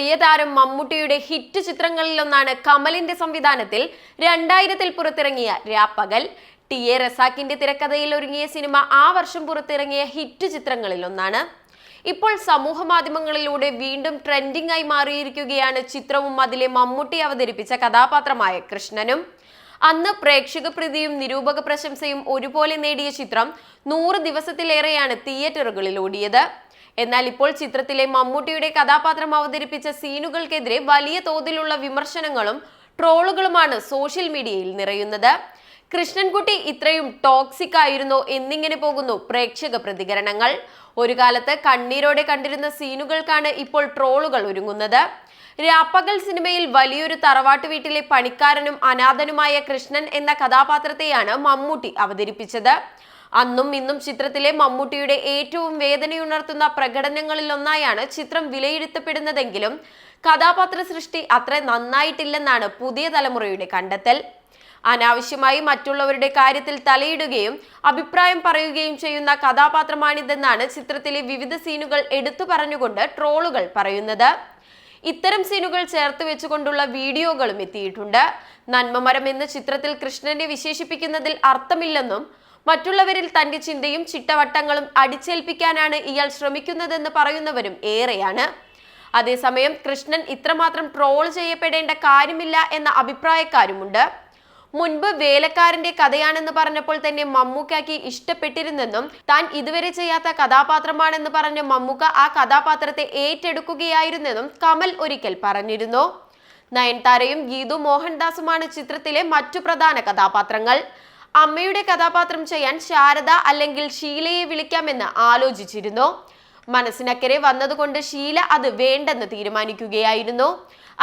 പ്രിയതാരം മമ്മൂട്ടിയുടെ ഹിറ്റ് ചിത്രങ്ങളിലൊന്നാണ് കമലിന്റെ സംവിധാനത്തിൽ രണ്ടായിരത്തിൽ പുറത്തിറങ്ങിയ രാപ്പകൽ. ടി എ റസാക്കിന്റെ തിരക്കഥയിൽ ഒരുങ്ങിയ സിനിമ ആ വർഷം പുറത്തിറങ്ങിയ ഹിറ്റ് ചിത്രങ്ങളിലൊന്നാണ്. ഇപ്പോൾ സമൂഹ മാധ്യമങ്ങളിലൂടെ വീണ്ടും ട്രെൻഡിംഗ് ആയി മാറിയിരിക്കുകയാണ് ചിത്രവും അതിലെ മമ്മൂട്ടി അവതരിപ്പിച്ച കഥാപാത്രമായ കൃഷ്ണനും. അന്ന് പ്രേക്ഷക പ്രീതിയും നിരൂപക പ്രശംസയും ഒരുപോലെ നേടിയ ചിത്രം നൂറ് ദിവസത്തിലേറെയാണ് തിയേറ്ററുകളിൽ ഓടിയത്. എന്നാൽ ഇപ്പോൾ ചിത്രത്തിലെ മമ്മൂട്ടിയുടെ കഥാപാത്രം അവതരിപ്പിച്ച സീനുകൾക്കെതിരെ വലിയ തോതിലുള്ള വിമർശനങ്ങളും ട്രോളുകളുമാണ് സോഷ്യൽ മീഡിയയിൽ നിറയുന്നത്. കൃഷ്ണൻകുട്ടി ഇത്രയും ടോക്സിക് ആയിരുന്നോ എന്നിങ്ങനെ പോകുന്നു പ്രേക്ഷക പ്രതികരണങ്ങൾ. ഒരു കാലത്ത് കണ്ണീരോടെ കണ്ടിരുന്ന സീനുകൾക്കാണ് ഇപ്പോൾ ട്രോളുകൾ ഒരുങ്ങുന്നത്. രാപ്പകൽ സിനിമയിൽ വലിയൊരു തറവാട്ട് വീട്ടിലെ പണിക്കാരനും അനാഥനുമായ കൃഷ്ണൻ എന്ന കഥാപാത്രത്തെയാണ് മമ്മൂട്ടി അവതരിപ്പിച്ചത്. അന്നും ഇന്നും ചിത്രത്തിലെ മമ്മൂട്ടിയുടെ ഏറ്റവും വേദനയുണർത്തുന്ന പ്രകടനങ്ങളിലൊന്നായാണ് ചിത്രം വിലയിരുത്തപ്പെടുന്നതെങ്കിലും കഥാപാത്ര സൃഷ്ടി അത്ര നന്നായിട്ടില്ലെന്നാണ് പുതിയ തലമുറയുടെ കണ്ടെത്തൽ. അനാവശ്യമായി മറ്റുള്ളവരുടെ കാര്യത്തിൽ തലയിടുകയും അഭിപ്രായം പറയുകയും ചെയ്യുന്ന കഥാപാത്രമാണിതെന്നാണ് ചിത്രത്തിലെ വിവിധ സീനുകൾ എടുത്തു പറഞ്ഞുകൊണ്ട് ട്രോളുകൾ പറയുന്നത്. ഇത്തരം സീനുകൾ ചേർത്ത് വെച്ചുകൊണ്ടുള്ള വീഡിയോകളും എത്തിയിട്ടുണ്ട്. നന്മമരം എന്ന ചിത്രത്തിൽ കൃഷ്ണനെ വിശേഷിപ്പിക്കുന്നതിൽ അർത്ഥമില്ലെന്നും മറ്റുള്ളവരിൽ തന്റെ ചിന്തയും ചിട്ടവട്ടങ്ങളും അടിച്ചേൽപ്പിക്കാനാണ് ഇയാൾ ശ്രമിക്കുന്നതെന്ന് പറയുന്നവരും ഏറെയാണ്. അതേസമയം കൃഷ്ണൻ ഇത്രമാത്രം ട്രോൾ ചെയ്യപ്പെടേണ്ട കാര്യമില്ല എന്ന അഭിപ്രായക്കാരുമുണ്ട്. മുൻപ് വേലക്കാരന്റെ കഥയാണെന്ന് പറഞ്ഞപ്പോൾ തന്നെ മമ്മൂക്കാക്കി ഇഷ്ടപ്പെട്ടിരുന്നെന്നും താൻ ഇതുവരെ ചെയ്യാത്ത കഥാപാത്രമാണെന്ന് പറഞ്ഞ മമ്മൂക്ക ആ കഥാപാത്രത്തെ ഏറ്റെടുക്കുകയായിരുന്നെന്നും കമൽ ഒരിക്കൽ പറഞ്ഞിരുന്നു. നയൻതാരയും ഗീതു മോഹൻദാസുമാണ് ചിത്രത്തിലെ മറ്റു പ്രധാന കഥാപാത്രങ്ങൾ. അമ്മയുടെ കഥാപാത്രം ചെയ്യാൻ ശാരദ അല്ലെങ്കിൽ ഷീലയെ വിളിക്കാമെന്ന് ആലോചിച്ചിരുന്നു. മനസ്സിനക്കരെ വന്നതുകൊണ്ട് ഷീല അത് വേണ്ടെന്ന് തീരുമാനിക്കുകയായിരുന്നു.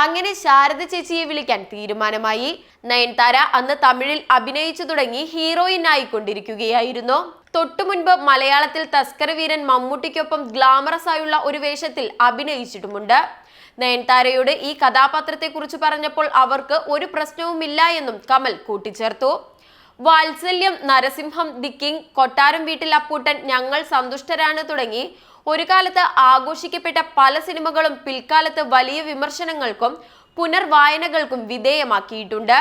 അങ്ങനെ ശാരദ ചേച്ചിയെ വിളിക്കാൻ തീരുമാനമായി. നയൻതാര അന്ന് തമിഴിൽ അഭിനയിച്ചു തുടങ്ങി ഹീറോയിൻ ആയിക്കൊണ്ടിരിക്കുകയായിരുന്നു. തൊട്ടു മുൻപ് മലയാളത്തിൽ തസ്കര വീരൻ മമ്മൂട്ടിക്കൊപ്പം ഗ്ലാമറസ് ആയുള്ള ഒരു വേഷത്തിൽ അഭിനയിച്ചിട്ടുമുണ്ട്. നയൻതാരയോട് ഈ കഥാപാത്രത്തെക്കുറിച്ച് പറഞ്ഞപ്പോൾ അവർക്ക് ഒരു പ്രശ്നവുമില്ല എന്നും കമൽ കൂട്ടിച്ചേർത്തു. വാത്സല്യം നരസിംഹം ദി കിങ് കൊട്ടാരം വീട്ടിൽ അപ്പൂട്ടൻ ഞങ്ങൾ സന്തുഷ്ടരാണ് തുടങ്ങി. ഒരു കാലത്ത് ആഘോഷിക്കപ്പെട്ട പല സിനിമകളും പിൽക്കാലത്ത് വലിയ വിമർശനങ്ങൾക്കും പുനർവായനകൾക്കും വിധേയമാക്കിയിട്ടുണ്ട്.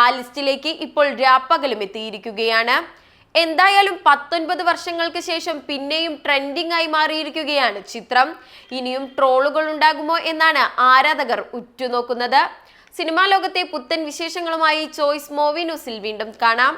ആ ലിസ്റ്റിലേക്ക് ഇപ്പോൾ രാപ്പകലും എത്തിയിരിക്കുകയാണ്. എന്തായാലും പത്തൊൻപത് വർഷങ്ങൾക്ക് ശേഷം പിന്നെയും ട്രെൻഡിംഗ് ആയി മാറിയിരിക്കുകയാണ് ചിത്രം. ഇനിയും ട്രോളുകൾ ഉണ്ടാകുമോ എന്നാണ് ആരാധകർ ഉറ്റുനോക്കുന്നത്. സിനിമാ ലോകത്തെ പുത്തൻ വിശേഷങ്ങളുമായി ചോയ്സ് മൂവി ന്യൂസിൽ വീണ്ടും കാണാം.